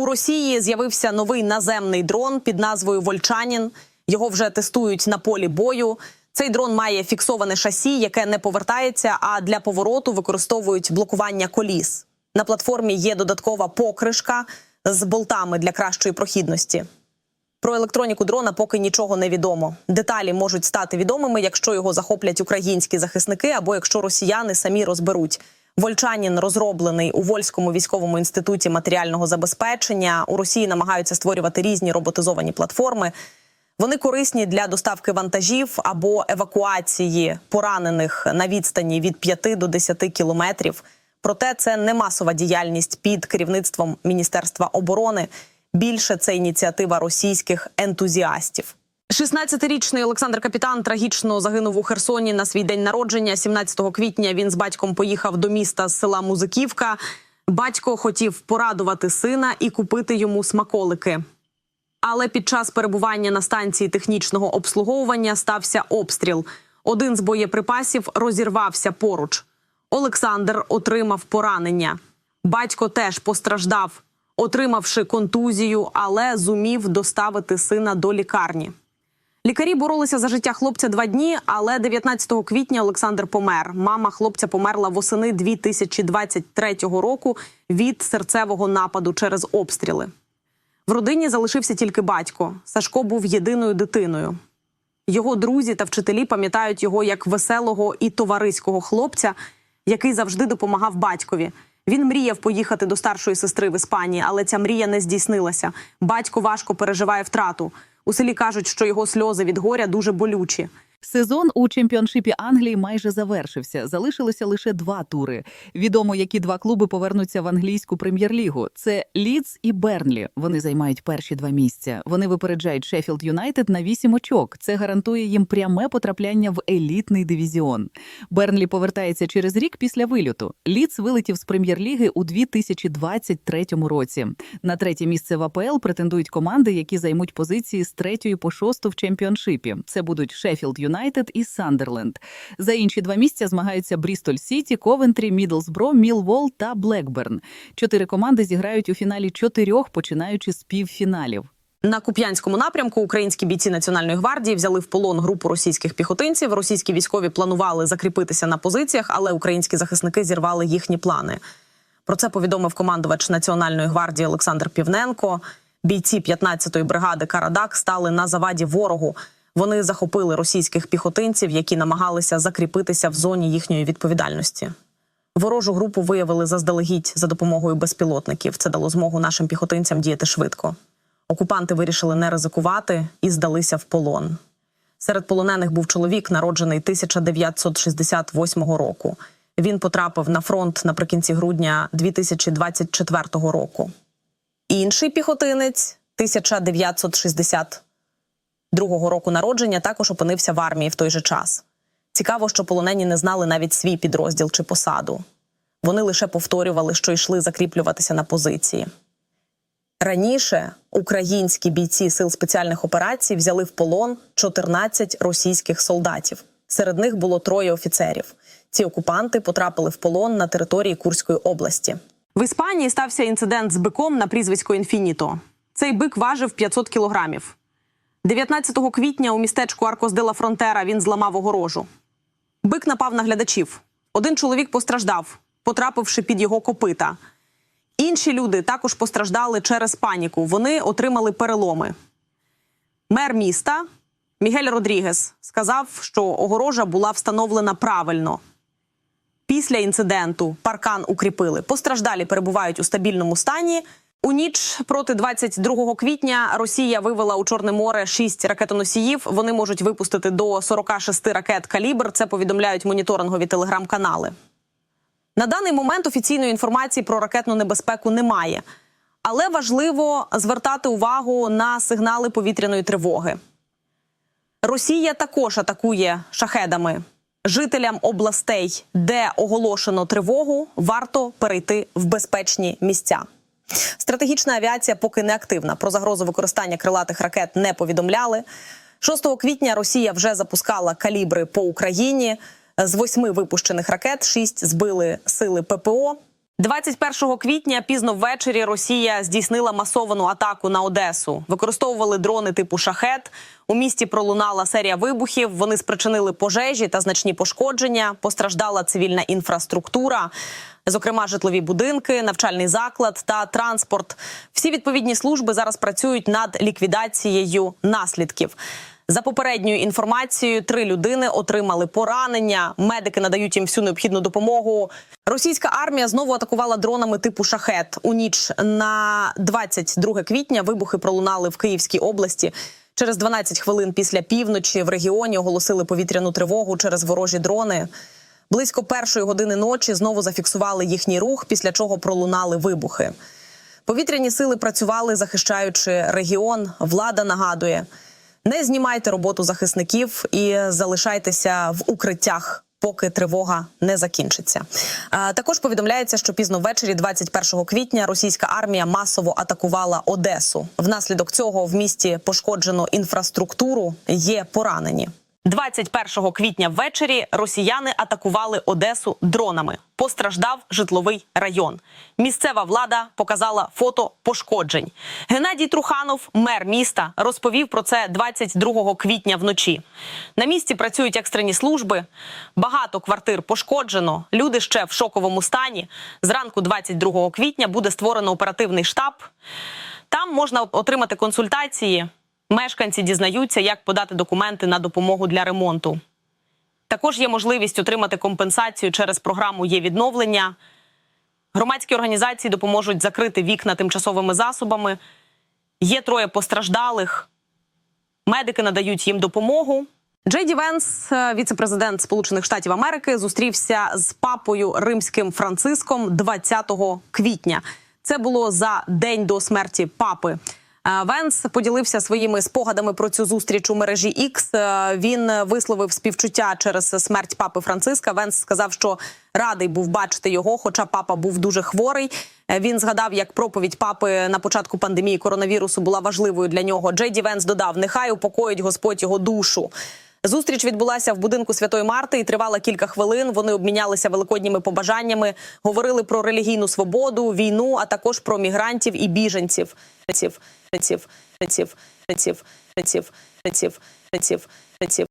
У Росії з'явився новий наземний дрон під назвою Вольчанін. Його вже тестують на полі бою. Цей дрон має фіксоване шасі, яке не повертається. А для повороту використовують блокування коліс. На платформі є додаткова покришка з болтами для кращої прохідності. Про електроніку дрона поки нічого не відомо. Деталі можуть стати відомими, якщо його захоплять українські захисники або якщо росіяни самі розберуть. Вольчанін розроблений у Вольському військовому інституті матеріального забезпечення. У Росії намагаються створювати різні роботизовані платформи. Вони корисні для доставки вантажів або евакуації поранених на відстані від 5 до 10 кілометрів. Проте це не масова діяльність під керівництвом Міністерства оборони. Більше це ініціатива російських ентузіастів. 16-річний Олександр Капітан трагічно загинув у Херсоні на свій день народження. 17 квітня він з батьком поїхав до міста з села Музиківка. Батько хотів порадувати сина і купити йому смаколики. Але під час перебування на станції технічного обслуговування стався обстріл. Один з боєприпасів розірвався поруч. Олександр отримав поранення. Батько теж постраждав, отримавши контузію, але зумів доставити сина до лікарні. Лікарі боролися за життя хлопця два дні, але 19 квітня Олександр помер. Мама хлопця померла восени 2023 року від серцевого нападу через обстріли. В родині залишився тільки батько. Сашко був єдиною дитиною. Його друзі та вчителі пам'ятають його як веселого і товариського хлопця, який завжди допомагав батькові. Він мріяв поїхати до старшої сестри в Іспанії, але ця мрія не здійснилася. Батько важко переживає втрату. У селі кажуть, що його сльози від горя дуже болючі. Сезон у чемпіоншипі Англії майже завершився. Залишилося лише два тури. Відомо, які два клуби повернуться в англійську прем'єр-лігу. Це Лідс і Бернлі. Вони займають перші два місця. Вони випереджають Шеффілд Юнайтед на вісім очок. Це гарантує їм пряме потрапляння в елітний дивізіон. Бернлі повертається через рік після вильоту. Лідс вилетів з прем'єр-ліги у 2023 році. На третє місце в АПЛ претендують команди, які займуть позиції з третьої по шосту в чемпіоншипі. Це будуть Шеффілд Юнайтед і Сандерленд. За інші два місця змагаються Брістоль Сіті, Ковентрі, Мідлсбро, Мілвол та Блекберн. Чотири команди зіграють у фіналі чотирьох, починаючи з півфіналів. На Куп'янському напрямку українські бійці Національної гвардії взяли в полон групу російських піхотинців. Російські військові планували закріпитися на позиціях, але українські захисники зірвали їхні плани. Про це повідомив командувач Національної гвардії Олександр Півненко. Бійці 15-ї бригади Карадак стали на заваді ворогу. Вони захопили російських піхотинців, які намагалися закріпитися в зоні їхньої відповідальності. Ворожу групу виявили заздалегідь за допомогою безпілотників. Це дало змогу нашим піхотинцям діяти швидко. Окупанти вирішили не ризикувати і здалися в полон. Серед полонених був чоловік, народжений 1968 року. Він потрапив на фронт наприкінці грудня 2024 року. Інший піхотинець 1962 року народження також опинився в армії в той же час. Цікаво, що полонені не знали навіть свій підрозділ чи посаду. Вони лише повторювали, що йшли закріплюватися на позиції. Раніше українські бійці сил спеціальних операцій взяли в полон 14 російських солдатів. Серед них було троє офіцерів. Ці окупанти потрапили в полон на території Курської області. В Іспанії стався інцидент з биком на прізвисько Інфініто. Цей бик важив 500 кілограмів. 19 квітня у містечку Аркос де ла Фронтера він зламав огорожу. Бик напав на глядачів. Один чоловік постраждав, потрапивши під його копита. Інші люди також постраждали через паніку. Вони отримали переломи. Мер міста Мігель Родрігес сказав, що огорожа була встановлена правильно. Після інциденту паркан укріпили. Постраждалі перебувають у стабільному стані. У ніч проти 22 квітня Росія вивела у Чорне море шість ракетоносіїв. Вони можуть випустити до 46 ракет калібр. Це повідомляють моніторингові телеграм-канали. На даний момент офіційної інформації про ракетну небезпеку немає, але важливо звертати увагу на сигнали повітряної тривоги. Росія також атакує шахедами. Жителям областей, де оголошено тривогу, варто перейти в безпечні місця. Стратегічна авіація поки не активна. Про загрозу використання крилатих ракет не повідомляли. 6 квітня Росія вже запускала калібри по Україні. З восьми випущених ракет шість збили сили ППО. 21 квітня пізно ввечері Росія здійснила масовану атаку на Одесу. Використовували дрони типу шахет. У місті пролунала серія вибухів. Вони спричинили пожежі та значні пошкодження. Постраждала цивільна інфраструктура, зокрема житлові будинки, навчальний заклад та транспорт. Всі відповідні служби зараз працюють над ліквідацією наслідків. За попередньою інформацією, три людини отримали поранення. Медики надають їм всю необхідну допомогу. Російська армія знову атакувала дронами типу шахет. У ніч на 22 квітня вибухи пролунали в Київській області. Через 12 хвилин після півночі в регіоні оголосили повітряну тривогу через ворожі дрони. Близько першої години ночі знову зафіксували їхній рух, після чого пролунали вибухи. Повітряні сили працювали, захищаючи регіон. Влада нагадує: не знімайте роботу захисників і залишайтеся в укриттях. Поки тривога не закінчиться, також повідомляється, що пізно ввечері, 21 квітня, російська армія масово атакувала Одесу. Внаслідок цього в місті пошкоджено інфраструктуру, є поранені. 21 квітня ввечері росіяни атакували Одесу дронами. Постраждав житловий район. Місцева влада показала фото пошкоджень. Геннадій Труханов, мер міста, розповів про це 22 квітня вночі. На місці працюють екстрені служби. Багато квартир пошкоджено. Люди ще в шоковому стані. Зранку 22 квітня буде створено оперативний штаб. Там можна отримати консультації. Мешканці дізнаються, як подати документи на допомогу для ремонту. Також є можливість отримати компенсацію через програму є відновлення. Громадські організації допоможуть закрити вікна тимчасовими засобами. Є троє постраждалих. Медики надають їм допомогу. Джей Ді Венс, е, віцепрезидент Сполучених Штатів Америки, зустрівся з папою римським Франциском 20 квітня. Це було за день до смерті папи. Венс поділився своїми спогадами про цю зустріч у мережі X. Він висловив співчуття через смерть папи Франциска. Венс сказав, що радий був бачити його, хоча папа був дуже хворий. Він згадав, як проповідь папи на початку пандемії коронавірусу була важливою для нього. Джей Ді Венс додав: нехай упокоїть Господь його душу. Зустріч відбулася в будинку Святої Марти і тривала кілька хвилин. Вони обмінялися великодніми побажаннями, говорили про релігійну свободу, війну, а також про мігрантів і біженців. Біженців, біженців, біженців, біженців, біженців, біженців, біженців.